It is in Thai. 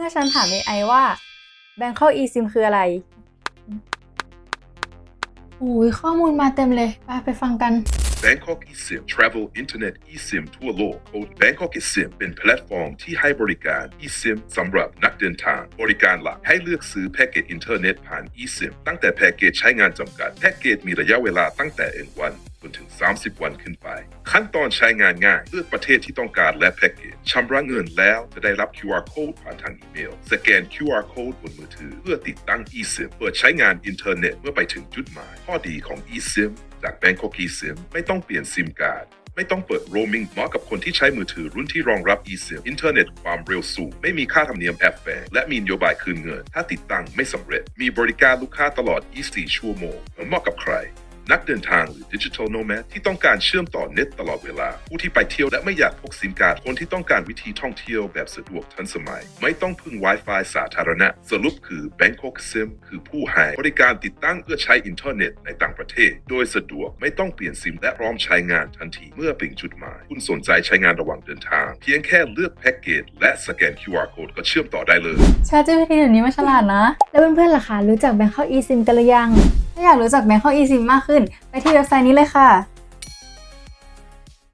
มื่อฉันถาม AI ว่า Bangkok eSIM คืออะไรโอ้ยข้อมูลมาเต็มเลยไปไปฟังกัน Bangkok eSIM Travel Internet eSIM ทั่วโลกโค้ด Bangkok eSIM เป็นแพลตฟอร์มที่ให้บริการ eSIM สำหรับนักเดินทาง บริการหลักให้เลือกซื้อแพ็กเกจอินเทอร์เน็ตผ่าน eSIM ตั้งแต่แพ็กเกจใช้งานจำกัด แพ็กเกจมีระยะเวลาตั้งแต่1วันจนถึง 30 วันขึ้นไป ขั้นตอนใช้งานง่าย เลือกประเทศที่ต้องการและแพ็กเกจชำระเงินแล้วจะได้รับ QR code ผ่านทางอีเมล สแกน QR code บนมือถือ เพื่อติดตั้ง eSIM เปิดใช้งานอินเทอร์เน็ตเมื่อไปถึงจุดหมาย ข้อดีของ eSIM จาก Bangkok eSIM ไม่ต้องเปลี่ยนซิมการ์ดไม่ต้องเปิด roaming เหมาะกับคนที่ใช้มือถือรุ่นที่รองรับ eSIM อินเทอร์เน็ตความเร็วสูง ไม่มีค่าธรรมเนียมแอปแฝงและมีนโยบายคืนเงิน ถ้าติดตั้งไม่สำเร็จ มีบริการลูกค้าตลอด 24 ชั่วโมงเหมาะกับใคร นักเดินทางหรือ Digital Nomad ที่ต้องการเชื่อมต่อเน็ตตลอดเวลา ผู้ที่ไปเที่ยวและไม่อยากพกซิมการ์ดคนที่ต้องการวิธีท่องเที่ยวแบบสะดวกทันสมัย ไม่ต้องพึ่ง Wi-Fi สาธารณะ สรุปคือ Bangkok Sim คือผู้ให้บริการติดตั้งเพื่อใช้อินเทอร์เน็ตในต่างประเทศ โดยสะดวกไม่ต้องเปลี่ยนซิมและพร้อมใช้งานทันทีเมื่อถึงจุดหมาย คุณสนใจใช้งานระหว่างเดินทาง เพียงแค่เลือกแพ็กเกจและสแกน QR code ก็เชื่อมต่อได้เลย ChatGPT เดี๋ยวนี้มันฉลาดนะ แล้วเพื่อนๆล่ะคะรู้จัก Bangkok eSIM กันหรือยัง ถ้าอยากรู้จักแม่ข้ออีซีมากขึ้น ไปที่เว็บไซต์นี้เลยค่ะ